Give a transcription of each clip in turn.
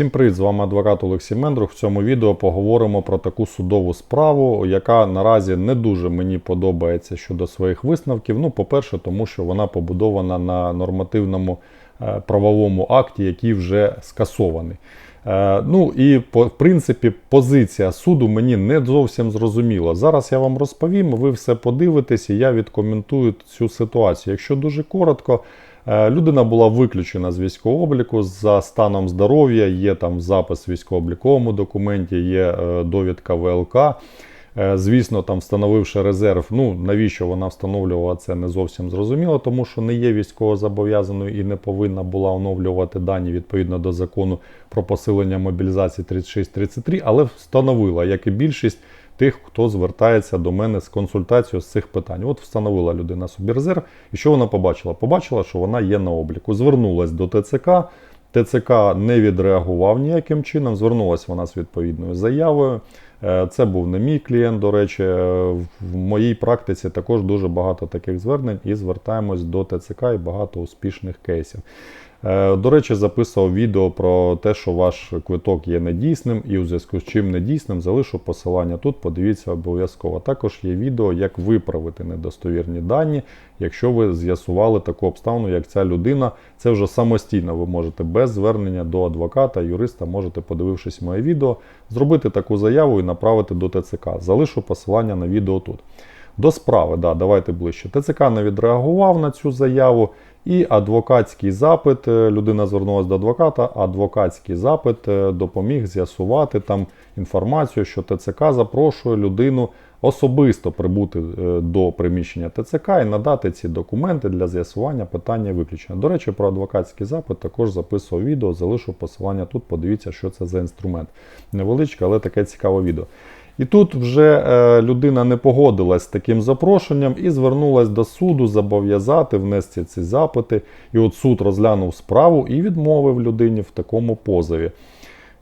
Всім привіт, з вами адвокат Олексій Мендрух. В цьому відео поговоримо про таку судову справу, яка наразі не дуже мені подобається щодо своїх висновків. Ну, по-перше, тому що вона побудована на нормативному е, правовому акті, який вже скасований. Е, Ну і в принципі позиція суду мені не зовсім зрозуміла. Зараз я вам розповім, ви все подивитесь, і я відкоментую цю ситуацію. Якщо дуже коротко, людина була виключена з військового обліку за станом здоров'я. Є там запис в військово-обліковому документі, є е, довідка ВЛК. Е, Звісно, там встановивши резерв, ну навіщо вона встановлювала це не зовсім зрозуміло, тому що не є військовозобов'язаною і не повинна була оновлювати дані відповідно до закону про посилення мобілізації 3633, але встановила, як і більшість тих, хто звертається до мене з консультацією з цих питань. От встановила людина собі резерв, і що вона побачила? Побачила, що вона є на обліку. Звернулась до ТЦК. ТЦК не відреагував ніяким чином. Звернулася вона з відповідною заявою. Е, Це був не мій клієнт, до речі. Е, В моїй практиці також дуже багато таких звернень і звертаємось до ТЦК і багато успішних кейсів. Е, До речі, записував відео про те, що ваш квиток є недійсним, і у зв'язку з чим недійсним залишу посилання тут. Подивіться обов'язково. Також є відео, як виправити недостовірні дані, якщо ви з'ясували таку обставину, як ця людина. Це вже самостійно ви можете без звернення до адвоката, юриста, можете, подивившись моє відео, зробити таку заяву і направити до ТЦК. Залишу посилання на відео тут. До справи, да, давайте ближче. ТЦК не відреагував на цю заяву. І адвокатський запит, е, людина звернулася до адвоката, адвокатський запит е, допоміг з'ясувати там інформацію, що ТЦК запрошує людину особисто прибути е, до приміщення ТЦК і надати ці документи для з'ясування питання виключення. До речі, про адвокатський запит також записував відео, залишу посилання тут. Подивіться, що це за інструмент. Невеличке, але таке цікаве відео. І тут вже е, людина не погодилась з таким запрошенням і звернулась до суду зобов'язати внести ці запити. І от суд розглянув справу і відмовив людині в такому позові.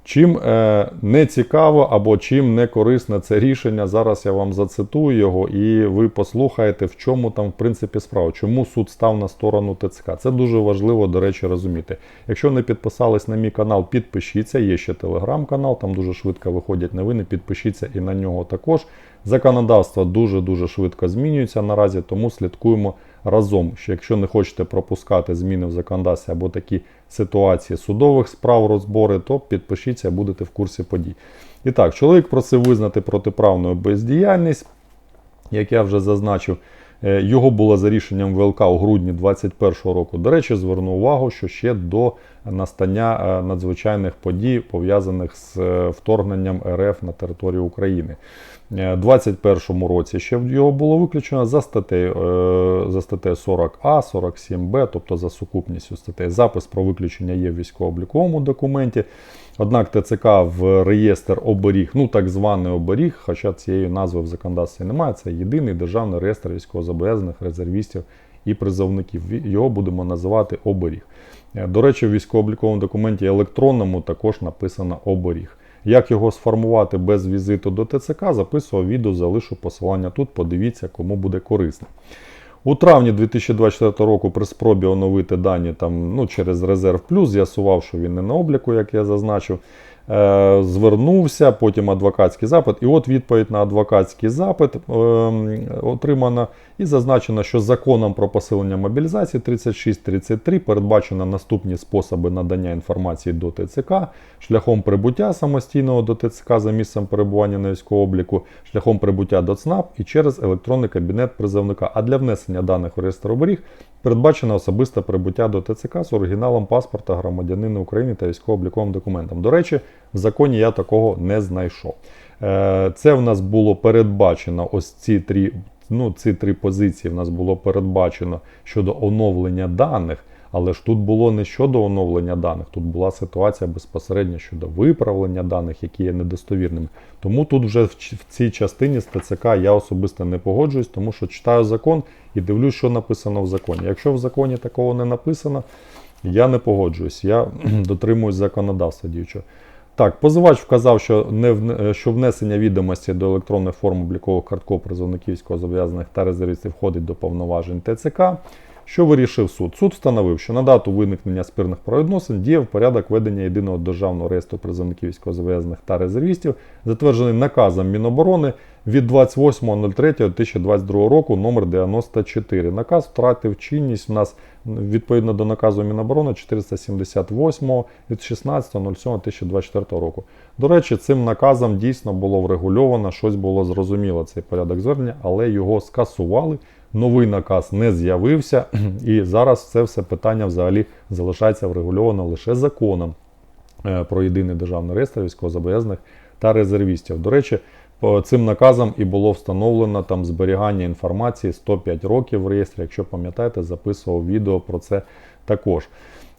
Чим е, не цікаво або чим не корисне це рішення, зараз я вам зацитую його, і ви послухаєте, в чому там в принципі справа, чому суд став на сторону ТЦК. Це дуже важливо, до речі, розуміти. Якщо не підписались на мій канал, підпишіться. Є ще телеграм-канал, там дуже швидко виходять новини. Підпишіться і на нього також. Законодавство дуже-дуже швидко змінюється наразі, тому слідкуємо разом. Що якщо не хочете пропускати зміни в законодавстві або такі ситуації судових справ, розбори, то підпишіться, будете в курсі подій. І так, чоловік просив визнати протиправну бездіяльність, як я вже зазначив. Е, Його було за рішенням ВЛК у грудні 2021 року. До речі, зверну увагу, що ще до настання е, надзвичайних подій, пов'язаних з е, вторгненням РФ на територію України. Е, 2021 році ще його було виключено за статтею, за статтею 40А, 47Б, тобто за сукупністю статей. Запис про виключення є в військово-обліковому документі. Однак ТЦК в реєстр оберіг, ну так званий оберіг, хоча цієї назви в законодавстві немає, це єдиний державний реєстр військовозобов'язаних резервістів і призовників. Його будемо називати оберіг. Е, До речі, в військово-обліковому документі електронному також написано оберіг. Як його сформувати без візиту до ТЦК, записував відео, залишу посилання тут. Подивіться, кому буде корисно. У травні 2024 року при спробі оновити дані там, ну, через резерв плюс, з'ясував, що він не на обліку, як я зазначив. Е, звернувся, потім адвокатський запит. І от відповідь на адвокатський запит е, отримана і зазначено, що законом про посилення мобілізації 3633 передбачено наступні способи надання інформації до ТЦК шляхом прибуття самостійного до ТЦК за місцем перебування на військовому обліку, шляхом прибуття до ЦНАП і через електронний кабінет призовника. А для внесення даних в реєстр оберіг передбачено особисте прибуття до ТЦК з оригіналом паспорта громадянина України та військово-обліковим документом. До речі, в законі я такого не знайшов. Е, Це в нас було передбачено ось ці три, ну, ці три позиції. В нас було передбачено щодо оновлення даних. Але ж тут було не щодо оновлення даних, тут була ситуація безпосередньо щодо виправлення даних, які є недостовірними. Тому тут вже в цій частині з ТЦК я особисто не погоджуюсь, тому що читаю закон і дивлюсь, що написано в законі. Якщо в законі такого не написано, я не погоджуюсь. Я дотримуюсь законодавства діючого. Так, позивач вказав, що не що внесення відомості до електронних форм облікових картков призовників військовозобов'язаних та резервістів входить до повноважень ТЦК. Що вирішив суд? Суд встановив, що на дату виникнення спірних правовідносин діяв порядок ведення єдиного державного реєстру призовників військовозобов'язаних та резервістів, затверджений наказом Міноборони від 28.03.2022 року номер 94. Наказ втратив чинність в нас відповідно до наказу Міноборони 478 від 16.07.2024 року. До речі, цим наказом дійсно було врегульовано, щось було зрозуміло цей порядок звернення, але його скасували. Новий наказ не з'явився, і зараз це все питання взагалі залишається врегульовано лише законом е, про єдиний державний реєстр військовозобов'язаних та резервістів. До речі, цим наказом і було встановлено там зберігання інформації 105 років в реєстрі. Якщо пам'ятаєте, записував відео про це також.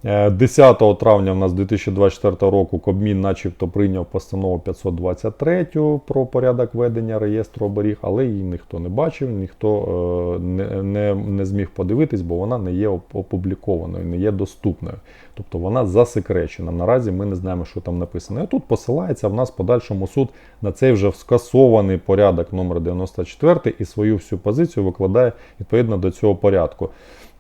Е, 10 травня в нас 2024 року Кабмін начебто прийняв постанову 523 про порядок ведення реєстру оберіг, але її ніхто не бачив, ніхто е, не, не, не зміг подивитись, бо вона не є опублікованою, не є доступною. Тобто вона засекречена. Наразі ми не знаємо, що там написано. І тут посилається в нас подальшому суд на цей вже скасований порядок номер 94 і свою всю позицію викладає відповідно до цього порядку.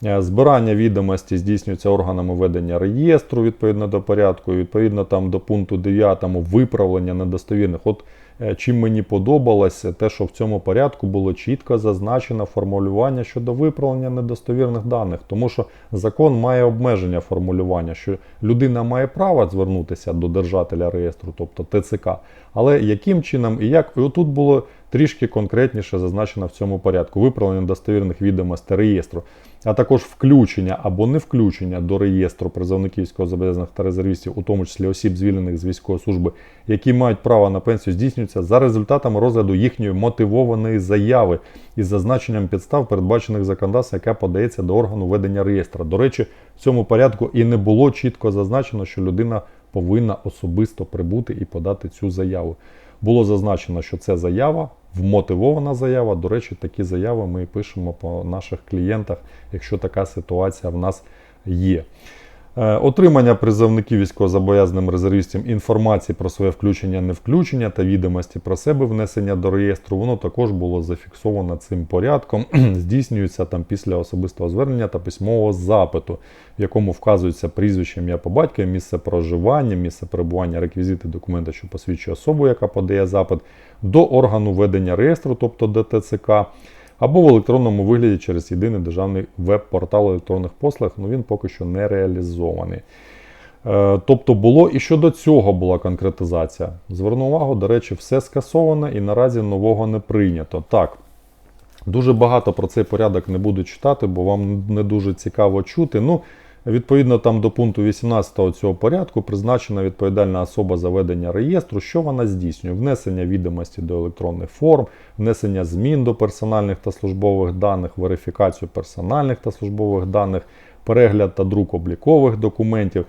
Е, Збирання відомості здійснюється органами ведення реєстру відповідно до порядку, відповідно там до пункту 9 виправлення недостовірних. От е, чим мені подобалося, те, що в цьому порядку було чітко зазначено формулювання щодо виправлення недостовірних даних, тому що закон має обмеження формулювання, що людина має право звернутися до держателя реєстру, тобто ТЦК. Але яким чином і як, і отут було трішки конкретніше зазначено в цьому порядку виправлення достовірних відомостей реєстру, а також включення або не включення до реєстру призовників військовозобов'язаних та резервістів, у тому числі осіб, звільнених з військової служби, які мають право на пенсію, здійснюється за результатами розгляду їхньої мотивованої заяви із зазначенням підстав, передбачених законодавством, яка подається до органу ведення реєстра. До речі, в цьому порядку і не було чітко зазначено, що людина повинна особисто прибути і подати цю заяву. Було зазначено, що це заява, вмотивована заява. До речі, такі заяви ми пишемо по наших клієнтах, якщо така ситуація в нас є. Е, Отримання призовників військовозобов'язаним резервістам інформації про своє включення, не включення та відомості про себе внесення до реєстру, воно також було зафіксовано цим порядком. Здійснюється там після особистого звернення та письмового запиту, в якому вказується прізвище, ім'я по батькові, місце проживання, місце перебування, реквізити документа, що посвідчує особу, яка подає запит, до органу ведення реєстру, тобто ДТЦК або в електронному вигляді через єдиний державний веб-портал електронних послуг, ну він поки що не реалізований. Е, Тобто було і щодо цього була конкретизація. Зверну увагу, до речі, все скасовано і наразі нового не прийнято. Так, дуже багато про цей порядок не буду читати, бо вам не дуже цікаво чути. Ну, Відповідно там до пункту 18 цього порядку призначена відповідальна особа за ведення реєстру, що вона здійснює: внесення відомості до електронних форм, внесення змін до персональних та службових даних, верифікацію персональних та службових даних, перегляд та друк облікових документів.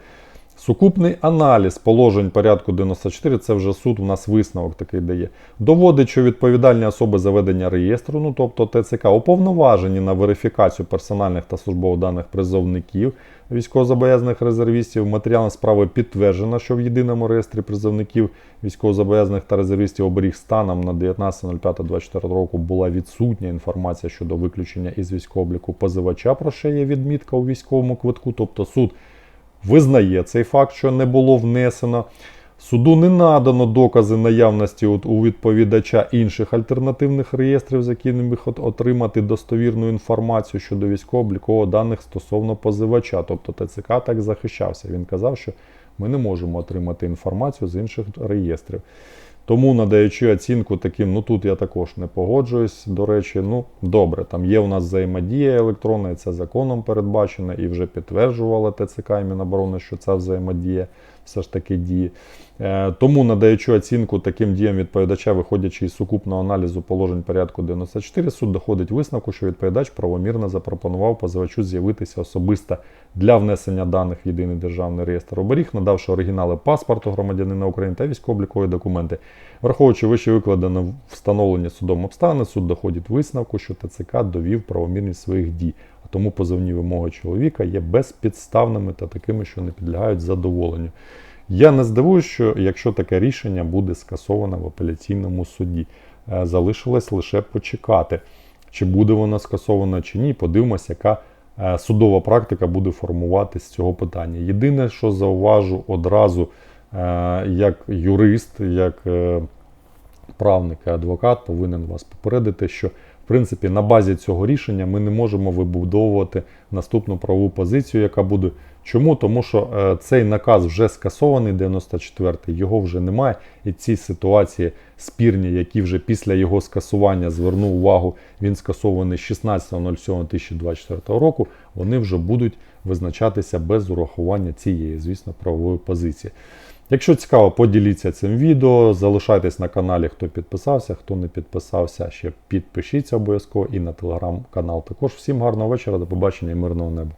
Сукупний аналіз положень порядку 94, це вже суд у нас висновок такий дає. Доводить, що відповідальні особи за ведення реєстру, ну тобто ТЦК, уповноважені на верифікацію персональних та службових даних призовників військовозобов'язаних резервістів. Матеріалом справи підтверджено, що в єдиному реєстрі призовників військовозобов'язаних та резервістів оберіг станом на 19.05.24 року була відсутня інформація щодо виключення із військового обліку позивача, про що є відмітка у військовому квитку, тобто суд визнає цей факт, що не було внесено. Суду не надано докази наявності от у відповідача інших альтернативних реєстрів, з якими міг отримати достовірну інформацію щодо військово-облікового даних стосовно позивача. Тобто ТЦК так захищався. Він казав, що ми не можемо отримати інформацію з інших реєстрів. Тому, надаючи оцінку таким, ну тут я також не погоджуюсь. До речі, ну добре, там є у нас взаємодія електронна, і це законом передбачено, і вже підтверджувала ТЦК і Міноборони, що ця взаємодія все ж таки діє. Е, Тому, надаючи оцінку таким діям відповідача, виходячи із сукупного аналізу положень порядку 94, суд доходить висновку, що відповідач правомірно запропонував позивачу з'явитися особисто для внесення даних в єдиний державний реєстр оберіг, надавши оригінали паспорту громадянина України та військово-облікові документи. Враховуючи вище викладено встановлені судом обставини, суд доходить висновку, що ТЦК довів правомірність своїх дій. А тому позовні вимоги чоловіка є безпідставними та такими, що не підлягають задоволенню. Я не здивуюсь, що якщо таке рішення буде скасовано в апеляційному суді, Е, залишилось лише почекати, чи буде воно скасовано чи ні. Подивимося, яка е, судова практика буде формуватись з цього питання. Єдине, що зауважу одразу, е, як юрист, як правник і адвокат повинен вас попередити, що в принципі на базі цього рішення ми не можемо вибудовувати наступну правову позицію, яка буде. Чому? Тому що е, цей наказ вже скасований, 94-й, його вже немає. І ці ситуації спірні, які вже після його скасування звернув увагу, він скасований 16.07.2024 року, вони вже будуть визначатися без урахування цієї, звісно, правової позиції. Якщо цікаво, поділіться цим відео, залишайтесь на каналі, хто підписався, хто не підписався, ще підпишіться обов'язково і на телеграм-канал. Також всім гарного вечора, до побачення і мирного неба.